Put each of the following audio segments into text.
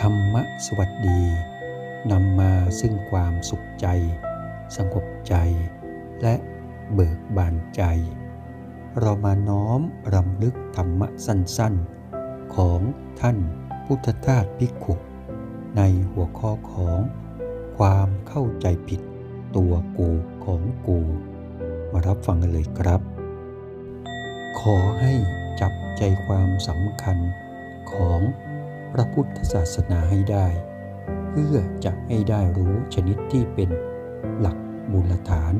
ธรรมสวัสดีนำมาซึ่งความสุขใจ สงบใจ และเบิกบานใจ เรามาน้อมรำลึกธรรมะสั้นๆ ของท่านพุทธทาสภิขุในหัวข้อของความเข้าใจผิดตัวกูของกู มารับฟังกันเลยครับ ขอให้จับใจความสำคัญของ ระพุทธศาสนาให้ได้ เพื่อจะให้ได้รู้ชนิดที่เป็นหลักมูลฐาน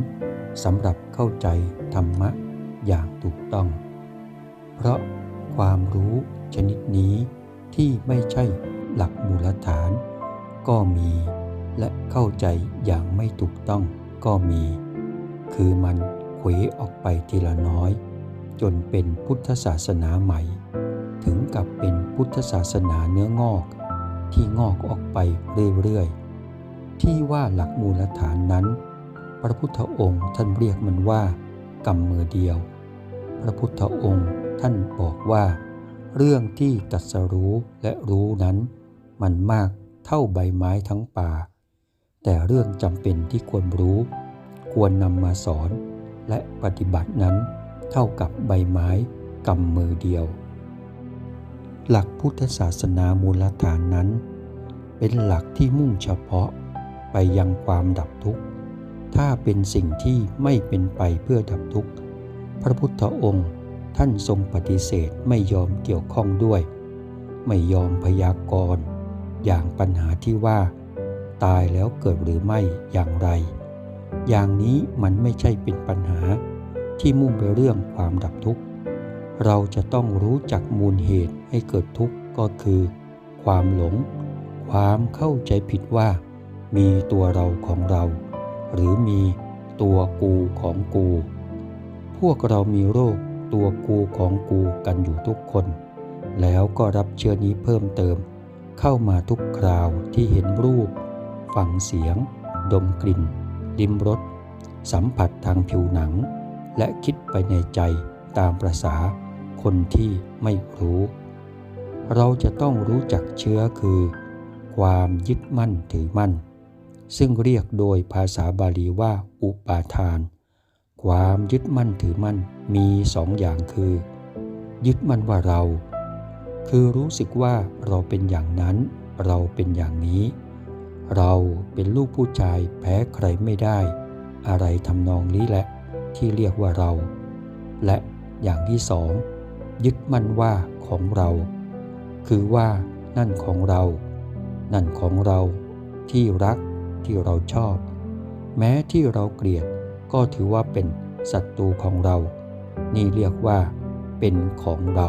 สำหรับเข้าใจธรรมะอย่างถูกต้อง เพราะความรู้ชนิดนี้ที่ไม่ใช่หลักมูลฐาน ก็มี และเข้าใจอย่างไม่ถูกต้องก็มี คือมันเขวออกไปทีละน้อย จนเป็นพุทธศาสนาใหม่ ถึงกับเป็นพุทธศาสนาเนื้องอก ที่งอกออกไปเรื่อยๆ ที่ว่าหลักมูลฐานนั้น พระพุทธองค์ท่านเรียกมันว่ากรรมมือเดียว พระพุทธองค์ท่านบอกว่า เรื่องที่ตรัสรู้และรู้นั้น มันมากเท่าใบไม้ทั้งป่า แต่เรื่องจำเป็นที่ควรรู้ ควรนำมาสอน และปฏิบัตินั้นเท่ากับใบไม้กำมือเดียว หลักพุทธศาสนามูลฐานนั้น เป็นหลักที่มุ่งเฉพาะไปยังความดับทุกข์ ถ้าเป็นสิ่งที่ไม่เป็นไปเพื่อดับทุกข์ พระพุทธองค์ท่านทรงปฏิเสธไม่ยอมเกี่ยวข้องด้วย ไม่ยอมพยากรณ์อย่างปัญหาที่ว่า ตายแล้วเกิดหรือไม่อย่างไร อย่างนี้มันไม่ใช่เป็นปัญหาที่มุ่งไปเรื่องความดับทุกข์ เราจะต้องรู้จักมูลเหตุให้เกิดทุกข์ก็คือ ความหลง ความเข้าใจผิดว่า มีตัวเราของเรา หรือมีตัวกูของกู พวกเรามีโรคตัวกูของกูกันอยู่ทุกคน แล้วก็รับเชื้อนี้เพิ่มเติม เข้ามาทุกคราวที่เห็นรูป ฟังเสียง ดมกลิ่น ลิ้มรส สัมผัสทางผิวหนัง และคิดไปในใจตามประษา คนที่ไม่รู้ เราจะต้องรู้จักเชื้อคือ ความยึดมั่นถือมั่น ซึ่งเรียกโดยภาษาบาลีว่าอุปาทาน ความยึดมั่นถือมั่นมีสองอย่างคือ ยึดมั่นว่าเรา คือรู้สึกว่าเราเป็นอย่างนั้น เราเป็นอย่างนี้ เราเป็นลูกผู้ชายแพ้ใครไม่ได้ อะไรทำนองนี้แหละที่เรียกว่าเรา และอย่างที่สอง ยึดมั่นว่าของเรา คือว่านั่นของเรา นั่นของเรา ที่รักที่เราชอบ แม้ที่เราเกลียดก็ถือว่าเป็นศัตรูของเรา นี่เรียกว่าเป็นของเรา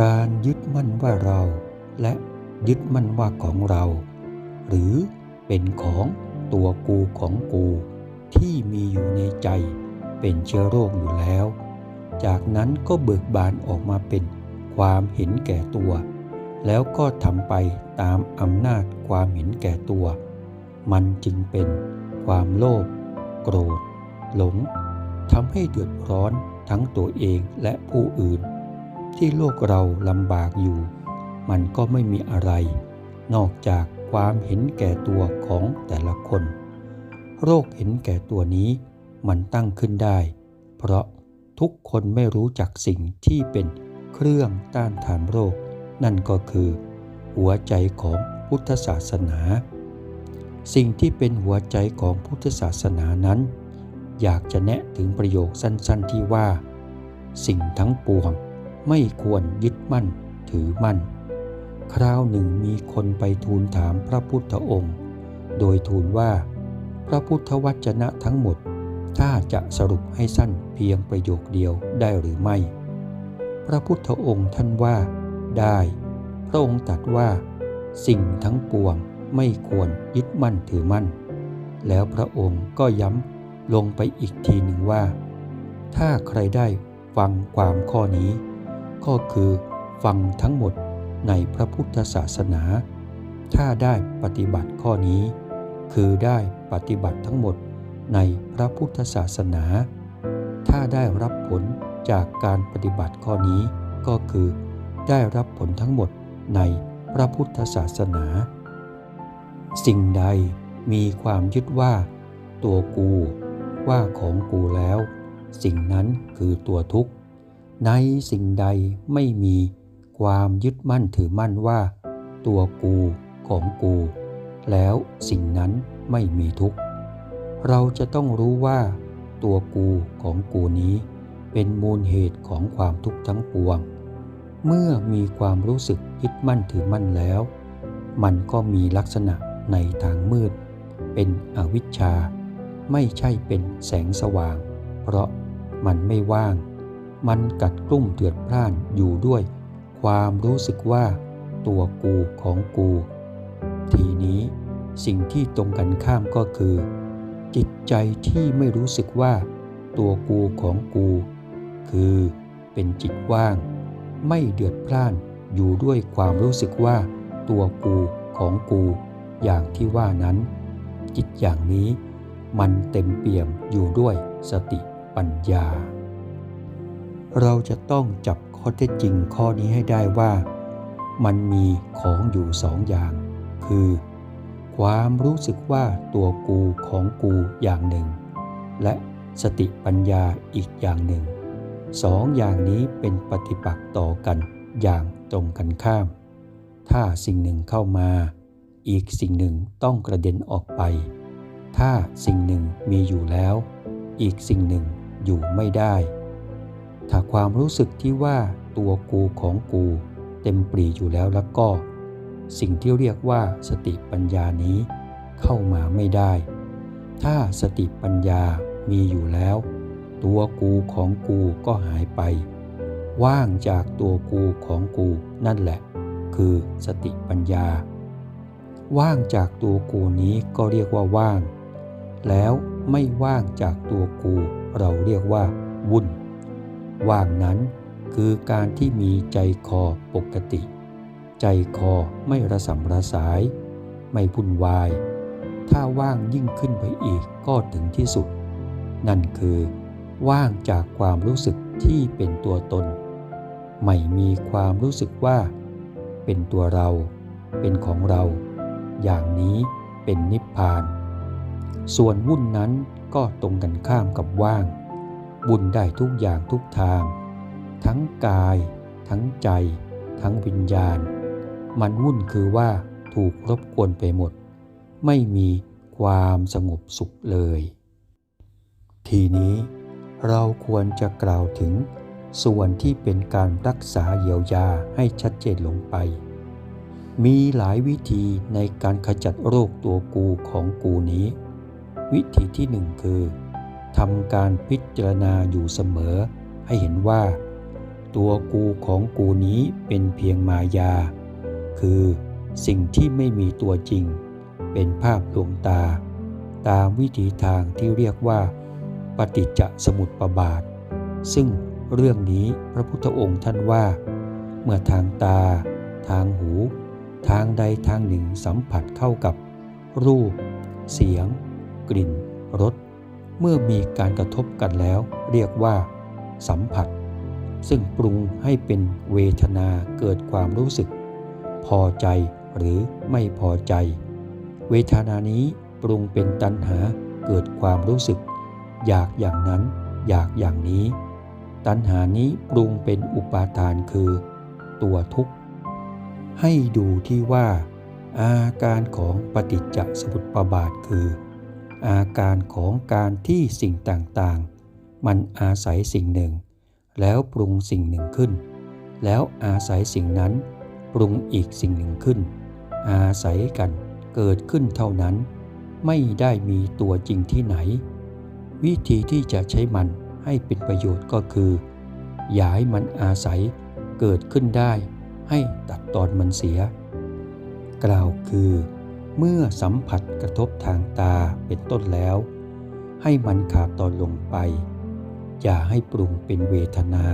การยึดมั่นว่าเรา และยึดมั่นว่าของเรา หรือเป็นของตัวกูของกู ที่มีอยู่ในใจเป็นเชื้อโรคอยู่แล้ว จากนั้นก็เบิกบานออกมาเป็นความเห็นแก่ตัว แล้วก็ทำไปตามอำนาจความเห็นแก่ตัว มันจึงเป็นความโลภโกรธ หลงทำให้เดือดร้อนทั้งตัวเองและผู้อื่น ที่โลกเราลำบากอยู่ มันก็ไม่มีอะไร นอกจากความเห็นแก่ตัวของแต่ละคน โรคเห็นแก่ตัวนี้มันตั้งขึ้นได้ เพราะ ทุกคนไม่รู้จักสิ่งที่เป็นเครื่องต้านทานโรค นั่นก็คือ หัวใจของพุทธศาสนา สิ่งที่เป็นหัวใจของพุทธศาสนานั้น อยากจะแนะถึงประโยคสั้นๆที่ว่า สิ่งทั้งปวงไม่ควรยึดมั่นถือมั่น คราวหนึ่งมีคนไปทูลถามพระพุทธองค์ โดยทูลว่า พระพุทธวจนะทั้งหมด ถ้าจะสรุปให้สั้นเพียงประโยคเดียวได้หรือไม่ พระพุทธองค์ท่านว่า ได้ พระองค์ตรัสว่า สิ่งทั้งปวงไม่ควรยึดมั่นถือมั่น แล้วพระองค์ก็ย้ำลงไปอีกทีหนึ่งว่า ถ้าใครได้ฟังความข้อนี้ ก็คือฟังทั้งหมดในพระพุทธศาสนา ถ้าได้ปฏิบัติข้อนี้ คือได้ปฏิบัติทั้งหมด ในพระพุทธศาสนา ถ้าได้รับผลจากการปฏิบัติข้อนี้ก็คือ ได้รับผลทั้งหมดในพระพุทธศาสนา สิ่งใดมีความยึดว่า ตัวกูว่าของกูแล้ว สิ่งนั้นคือตัวทุกข์ ในสิ่งใดไม่มีความยึดมั่นถือมั่นว่า ตัวกูของกู แล้วสิ่งนั้นไม่มีทุกข์ เราจะต้องรู้ว่า ตัวกูของกูนี้เป็นมูลเหตุของความทุกข์ทั้งปวง เมื่อมีความรู้สึกยึดมั่นถือมั่นแล้ว มันก็มีลักษณะในทางมืด เป็นอวิชชา ไม่ใช่เป็นแสงสว่าง เพราะมันไม่ว่าง มันกัดกลุ่มเดือดพร่านอยู่ด้วย ความรู้สึกว่าตัวกูของกู ทีนี้สิ่งที่ตรงกันข้ามก็คือ จิตใจที่ไม่รู้สึกว่าตัวกูของกู คือเป็นจิตว่าง ไม่เดือดพร่านอยู่ด้วยความรู้สึกว่า ตัวกูของกูอย่างที่ว่านั้น จิตอย่างนี้มันเต็มเปี่ยมอยู่ด้วยสติปัญญา เราจะต้องจับข้อเท็จจริงข้อนี้ให้ได้ว่า มันมีของอยู่สองอย่าง คือ ความรู้สึกว่าตัวกูของกูอย่างหนึ่ง และสติปัญญาอีกอย่างหนึ่งสองอย่างนี้เป็นปฏิปักษ์ต่อกันอย่างตรงกันข้าม ถ้าสิ่งหนึ่งเข้ามา อีกสิ่งหนึ่งต้องกระเด็นออกไป ถ้าสิ่งหนึ่งมีอยู่แล้ว อีกสิ่งหนึ่งอยู่ไม่ได้ ถ้าความรู้สึกที่ว่าตัวกูของกูเต็มปรีอยู่แล้วแล้วก็ สิ่งที่เรียกว่าสติปัญญานี้เข้ามาไม่ได้ ถ้าสติปัญญามีอยู่แล้ว ตัวกูของกูก็หายไป ว่างจากตัวกูของกูนั่นแหละ คือสติปัญญา ว่างจากตัวกูนี้ก็เรียกว่าว่าง แล้วไม่ว่างจากตัวกูเราเรียกว่า วุ่น ว่างนั้นคือการที่มีใจคอปกติ ใจคอไม่ระสำระสาย ไม่พุ่นวาย ถ้าว่างยิ่งขึ้นไปอีกก็ถึงที่สุด นั่นคือ ว่างจากความรู้สึกที่เป็นตัวตน ไม่มีความรู้สึกว่า เป็นตัวเรา เป็นของเรา อย่างนี้เป็นนิพพาน ส่วนวุ่นนั้นก็ตรงกันข้ามกับว่าง บุญได้ทุกอย่างทุกทาง ทั้งกาย ทั้งใจ ทั้งวิญญาณ มันวุ่นคือว่าถูกรบกวนไปหมด ไม่มีความสงบสุขเลย ทีนี้เราควรจะกล่าวถึงส่วนที่เป็นการรักษาเยียวยาให้ชัดเจนลงไป มีหลายวิธีในการขจัดโรคตัวกูของกูนี้ วิธีที่หนึ่งคือทำการพิจารณาอยู่เสมอ ให้เห็นว่า ตัวกูของกูนี้เป็นเพียงมายา คือ สิ่งที่ไม่มีตัวจริง เป็นภาพลวงตา ตามวิธีทางที่เรียกว่า ปฏิจจสมุปบาท ซึ่งเรื่องนี้พระพุทธองค์ท่านว่า เมื่อทางตา ทางหู ทางใดทางหนึ่งสัมผัสเข้ากับ รูป เสียง กลิ่นรสเมื่อมีการกระทบกันแล้ว เรียกว่า สัมผัส ซึ่งปรุงให้เป็นเวทนาเกิดความรู้สึก พอใจหรือไม่พอใจ เวทนานี้ปรุงเป็นตัณหาเกิดความรู้สึก อยากอย่างนั้น อยากอย่างนี้ ตัณหานี้ปรุงเป็นอุปาทานคือ ตัวทุกข์ ให้ดูที่ว่า อาการของปฏิจจสมุปบาทคือ อาการของการที่สิ่งต่างๆ มันอาศัยสิ่งหนึ่ง แล้วปรุงสิ่งหนึ่งขึ้น แล้วอาศัยสิ่งนั้น ปรุงอีกสิ่งหนึ่งขึ้น อาศัยกันเกิดขึ้นเท่านั้น ไม่ได้มีตัวจริงที่ไหน วิธีที่จะใช้มันให้เป็นประโยชน์ก็คือ อย่าให้มันอาศัยเกิดขึ้นได้ให้ตัดตอนมันเสีย กล่าวคือ เมื่อสัมผัสกระทบทางตาเป็นต้นแล้ว ให้มันขาดตอนลงไป อย่าให้ปรุงเป็นเวทนา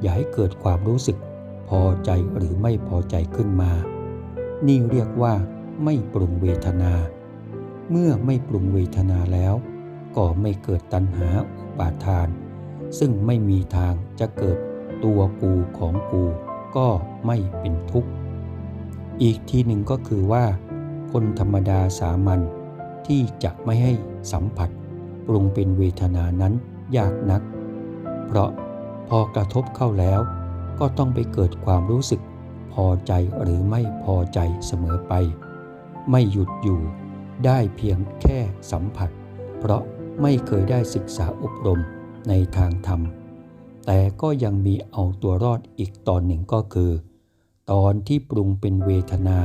อย่าให้เกิดความรู้สึก พอใจหรือไม่พอใจขึ้นมา นี่เรียกว่าไม่ปรุงเวทนา เมื่อไม่ปรุงเวทนาแล้ว ก็ไม่เกิดตัณหาอุปาทาน ซึ่งไม่มีทางจะเกิดตัวกูของกูก็ไม่เป็นทุกข์ อีกทีหนึ่งก็คือว่า คนธรรมดาสามัญที่จะไม่ให้สัมผัส ปรุงเป็นเวทนานั้นยากนัก เพราะพอกระทบเข้าแล้ว ก็ต้องไปเกิดความรู้สึก พอใจหรือไม่พอใจเสมอไป ไม่หยุดอยู่ ได้เพียงแค่สัมผัส เพราะไม่เคยได้ศึกษาอบรมในทางธรรม แต่ก็ยังมีเอาตัวรอดอีกตอนหนึ่งก็คือ ตอนที่ปรุงเป็นเวทนา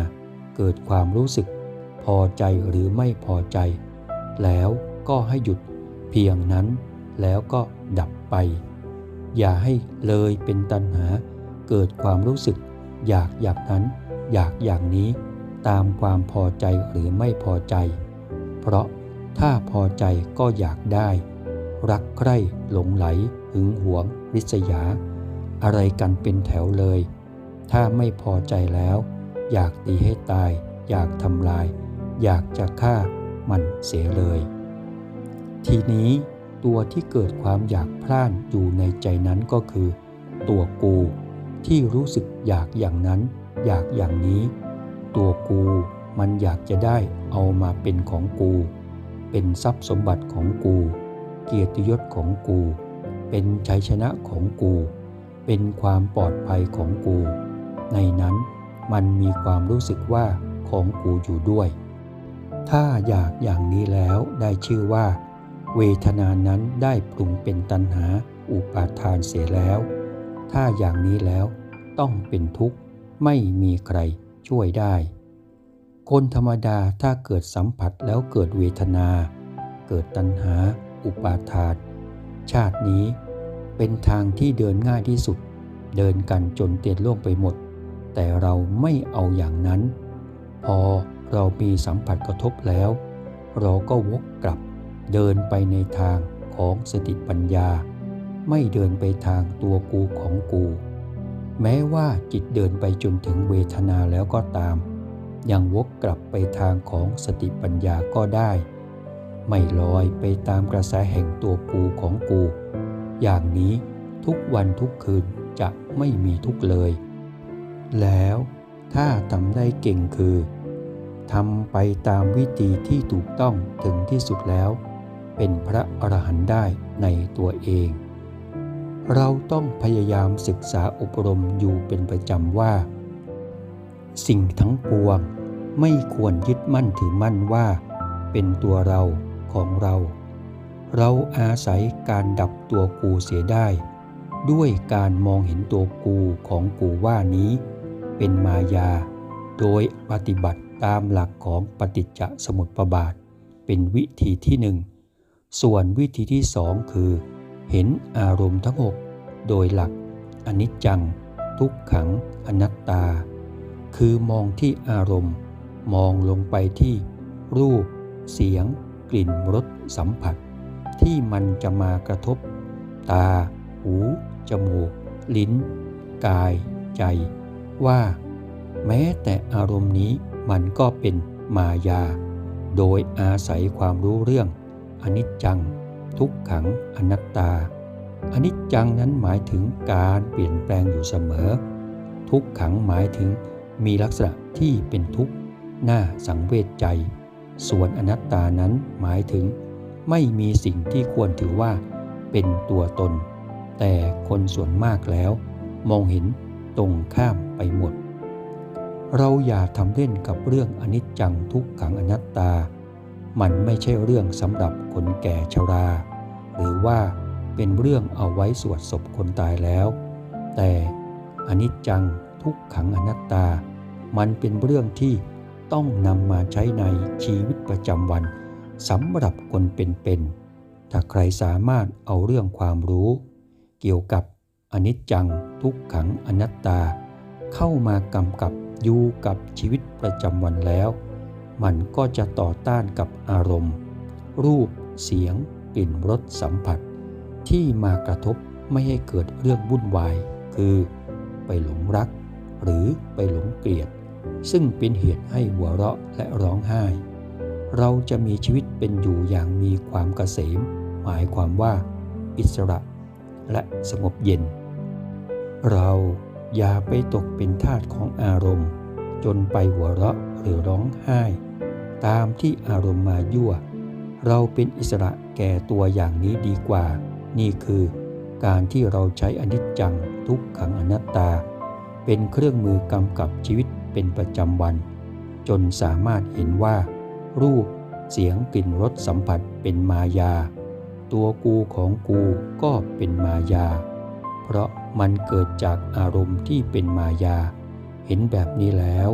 เกิดความรู้สึก พอใจหรือไม่พอใจ แล้วก็ให้หยุดเพียงนั้นแล้วก็ดับไป อย่าให้เลยเป็นตัณหา เกิดความรู้สึก อยากอย่างนั้น อยากอย่างนี้ ตามความพอใจหรือไม่พอใจ เพราะถ้าพอใจก็อยากได้ รักใคร่หลงไหล หึงหวง ริษยา อะไรกันเป็นแถวเลย ถ้าไม่พอใจแล้ว อยากตีให้ตาย อยากทำลาย อยากจะฆ่ามันเสียเลย ทีนี้ ตัวที่เกิดความอยากพล่านอยู่ในใจนั้นก็คือ ตัวกูที่รู้สึกอยากอย่างนั้น อยากอย่างนี้ ตัวกูมันอยากจะได้เอามาเป็นของกู เป็นทรัพย์สมบัติของกู เกียรติยศของกู เป็นชัยชนะของกู เป็นความปลอดภัยของกู ในนั้นมันมีความรู้สึกว่าของกูอยู่ด้วย ถ้าอยากอย่างนี้แล้วได้ชื่อว่า เวทนานั้นได้ปรุงเป็นตัณหาอุปาทานเสียแล้ว ถ้าอย่างนี้แล้วต้องเป็นทุกข์ไม่มีใครช่วยได้ คนธรรมดาถ้าเกิดสัมผัสแล้วเกิดเวทนา เกิดตัณหา อุปาทานชาตินี้เป็นทางที่เดินง่ายที่สุด เดินกันจนเตียนล่วงไปหมด แต่เราไม่เอาอย่างนั้น พอเรามีสัมผัสกระทบแล้ว เราก็วกกลับ เดินไปในทางของสติปัญญา ไม่เดินไปทางตัวกูของกู แม้ว่าจิตเดินไปจนถึงเวทนาแล้วก็ตาม ยังวกกลับไปทางของสติปัญญาก็ได้ ไม่ลอยไปตามกระแสแห่งตัวกูของกู อย่างนี้ทุกวันทุกคืนจะไม่มีทุกเลย แล้วถ้าทำได้เก่งคือทำไปตามวิธีที่ถูกต้องถึงที่สุดแล้ว เป็นพระอรหันต์ได้ในตัวเอง เราต้องพยายามศึกษาอบรมอยู่เป็นประจำว่า สิ่งทั้งปวงไม่ควรยึดมั่นถือมั่นว่า เป็นตัวเราของเรา เราอาศัยการดับตัวกูเสียได้ ด้วยการมองเห็นตัวกูของกูว่านี้ เป็นมายา โดยปฏิบัติตามหลักของปฏิจจสมุปบาท เป็นวิธีที่หนึ่ง ส่วนวิธีที่สองคือ เห็นอารมณ์ทั้งหกโดยหลักอนิจจัง ทุกขังอนัตตา คือมองที่อารมณ์ มองลงไปที่ รูป เสียง กลิ่นรสสัมผัส ที่มันจะมากระทบ ตา หู จมูก ลิ้น กาย ใจ ว่า แม้แต่อารมณ์นี้มันก็เป็นมายา โดยอาศัยความรู้เรื่อง อนิจจัง ทุกขังอนัตตา อนิจจังนั้นหมายถึงการเปลี่ยนแปลงอยู่เสมอ ทุกขังหมายถึงมีลักษณะที่เป็นทุกข์น่าสังเวชใจ ส่วนอนัตตานั้นหมายถึง ไม่มีสิ่งที่ควรถือว่าเป็นตัวตน แต่คนส่วนมากแล้ว มองเห็นตรงข้ามไปหมด เราอย่าทำเล่นกับเรื่องอนิจจังทุกขังอนัตตา มันไม่ใช่เรื่องสำหรับคนแก่ชรา หรือว่าเป็นเรื่องเอาไว้สวดศพคนตายแล้ว แต่อนิจจังทุกขังอนัตตา มันเป็นเรื่องที่ต้องนำมาใช้ในชีวิตประจำวันสำหรับคนเป็นๆถ้าใครสามารถเอาเรื่องความรู้ เกี่ยวกับอนิจจังทุกขังอนัตตา เข้ามากำกับอยู่กับชีวิตประจำวันแล้ว มันก็จะต่อต้านกับอารมณ์ รูป เสียง กลิ่นรสสัมผัส ที่มากระทบไม่ให้เกิดเรื่องวุ่นวาย คือ ไปหลงรัก หรือไปหลงเกลียด ซึ่งเป็นเหตุให้หัวเราะและร้องไห้ เราจะมีชีวิตเป็นอยู่อย่างมีความเกษม หมายความว่า อิสระ และสงบเย็น เราอย่าไปตกเป็นทาสของอารมณ์ จนไปหัวเราะหรือร้องไห้ ตามที่อารมณ์มายั่ว เราเป็นอิสระแก่ตัวอย่างนี้ดีกว่า นี่คือการที่เราใช้อนิจจังทุกขังอนัตตา เป็นเครื่องมือกำกับชีวิตเป็นประจำวัน จนสามารถเห็นว่า รูป เสียงกลิ่นรสสัมผัสเป็นมายา ตัวกูของกูก็เป็นมายา เพราะมันเกิดจากอารมณ์ที่เป็นมายา เห็นแบบนี้แล้ว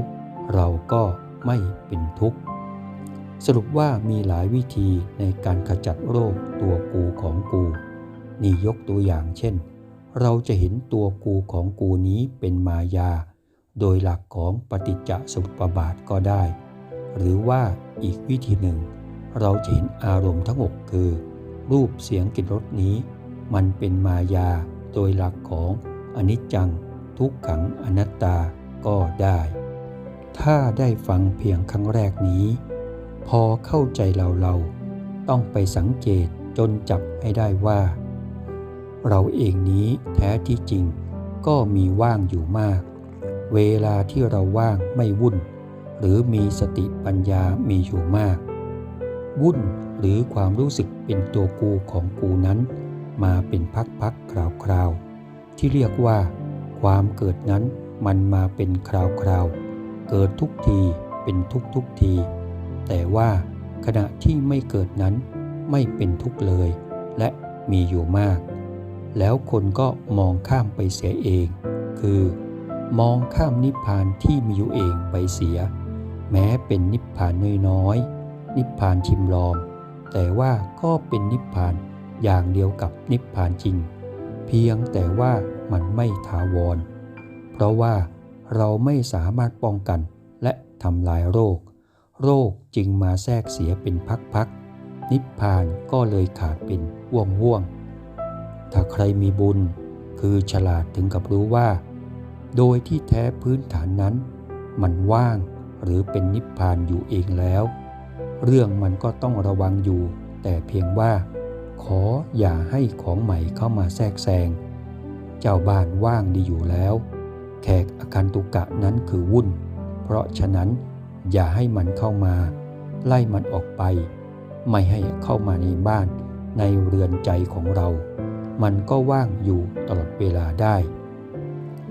เราก็ไม่เป็นทุกข์ สรุปว่ามีหลายวิธีในการขจัดโรคตัวกูของกู นี่ยกตัวอย่างเช่น เราจะเห็นตัวกูของกูนี้เป็นมายา โดยหลักของปฏิจจสมุปบาทก็ได้ หรือว่าอีกวิธีหนึ่ง เราจะเห็นอารมณ์ทั้งหกคือ รูปเสียงกลิ่นรสนี้ มันเป็นมายาโดยหลักของอนิจจัง ทุกขังอนัตตาก็ได้ ถ้าได้ฟังเพียงครั้งแรกนี้ พอเข้าใจเราเราต้องไปสังเกตจนจับให้ได้ว่า เราเองนี้แท้ที่จริงก็มีว่างอยู่มาก เวลาที่เราว่างไม่วุ่น หรือมีสติปัญญามีอยู่มาก วุ่นหรือความรู้สึกเป็นตัวกูของกูนั้น มาเป็นพักๆคราวๆ ที่เรียกว่า ความเกิดนั้นมันมาเป็นคราวๆ เกิดทุกทีเป็นทุกทุกที แต่ว่าขณะที่ไม่เกิดนั้นไม่เป็นทุกข์เลย และมีอยู่มาก แล้วคนก็มองข้ามไปเสียเอง คือ มองข้ามนิพพานที่มีอยู่เองไปเสีย แม้เป็นนิพพานน้อยๆนิพพานชิมลอง แต่ว่าก็เป็นนิพพานอย่างเดียวกับนิพพานจริง เพียงแต่ว่ามันไม่ถาวร เพราะว่าเราไม่สามารถป้องกันและทำลายโรค โรคจึงมาแทรกเสียเป็นพักๆนิพพานก็เลยขาดเป็นว่วงๆถ้าใครมีบุญคือฉลาดถึงกับรู้ว่า โดยที่แท้พื้นฐานนั้น มันว่างหรือเป็นนิพพานอยู่เองแล้ว เรื่องมันก็ต้องระวังอยู่ แต่เพียงว่า ขออย่าให้ของใหม่เข้ามาแทรกแซงเจ้าบ้านว่างดีอยู่แล้ว แขกอาคันตุกะนั้นคือวุ่น เพราะฉะนั้น อย่าให้มันเข้ามา ไล่มันออกไป ไม่ให้เข้ามาในบ้าน ในเรือนใจของเรา มันก็ว่างอยู่ตลอดเวลาได้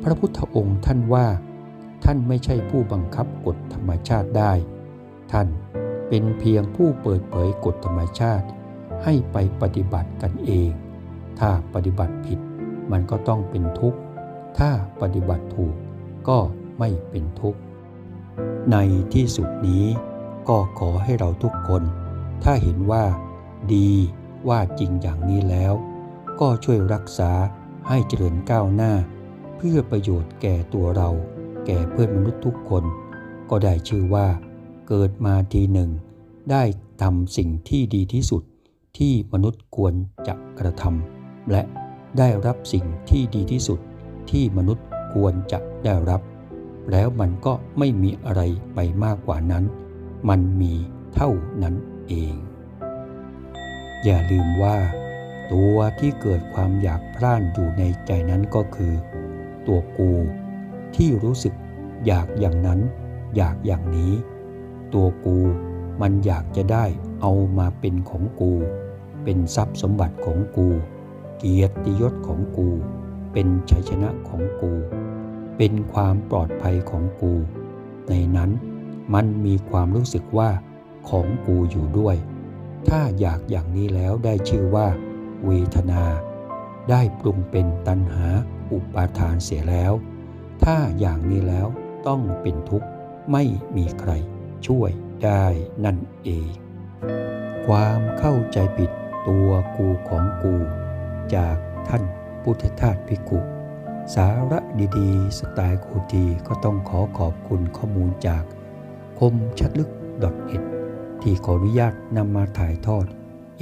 พระพุทธองค์ท่านว่า ท่านไม่ใช่ผู้บังคับกฎธรรมชาติได้ ท่านเป็นเพียงผู้เปิดเผยกฎธรรมชาติ ให้ไปปฏิบัติกันเอง ถ้าปฏิบัติผิด มันก็ต้องเป็นทุกข์ ถ้าปฏิบัติถูกก็ไม่เป็นทุกข์ ในที่สุดนี้ก็ขอให้เราทุกคน ถ้าเห็นว่า ดีว่าจริงอย่างนี้แล้ว ก็ช่วยรักษาให้เจริญก้าวหน้า เพื่อประโยชน์แก่ตัวเรา แก่เพื่อนมนุษย์ทุกคน ก็ได้ชื่อว่า เกิดมาทีหนึ่ง ได้ทำสิ่งที่ดีที่สุดที่มนุษย์ควรจะกระทำและได้รับสิ่งที่ดีที่สุดที่มนุษย์ควรจะได้รับ แล้วมันก็ไม่มีอะไรไปมากกว่านั้น มันมีเท่านั้นเอง อย่าลืมว่า ตัวที่เกิดความอยากพร่านอยู่ในใจนั้นก็คือ ตัวกูที่รู้สึกอยากอย่างนั้น อยากอย่างนี้ ตัวกูมันอยากจะได้เอามาเป็นของกู เป็นทรัพย์สมบัติของกู เกียรติยศของกู เป็นชัยชนะของกู เป็นความปลอดภัยของกู ในนั้นมันมีความรู้สึกว่าของกูอยู่ด้วย ถ้าอยากอย่างนี้แล้วได้ชื่อว่า เวทนา ได้ปรุงเป็นตัณหาอุปาทานเสียแล้ว ถ้าอย่างนี้แล้วต้องเป็นทุกข์ไม่มีใครช่วยได้นั่นเอง ความเข้าใจผิดตัวกูของกู จากท่านพุทธทาสพิกุ สาระดีๆ สไตล์กูดีก็ต้องขอขอบคุณข้อมูลจากคมชัดลึก .it ที่ขออนุญาตนำมาถ่ายทอด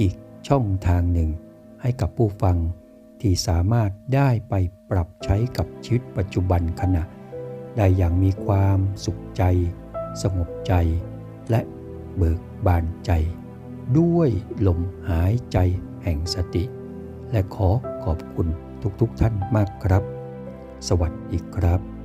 อีกช่องทางหนึ่ง ให้กับผู้ฟังที่สามารถได้ไปปรับใช้กับชีวิตปัจจุบันขณะ ได้อย่างมีความสุขใจ สงบใจ และเบิกบานใจ ด้วยลมหายใจแห่งสติ และขอขอบคุณทุกๆทท่านมากครับ สวัสดีครับ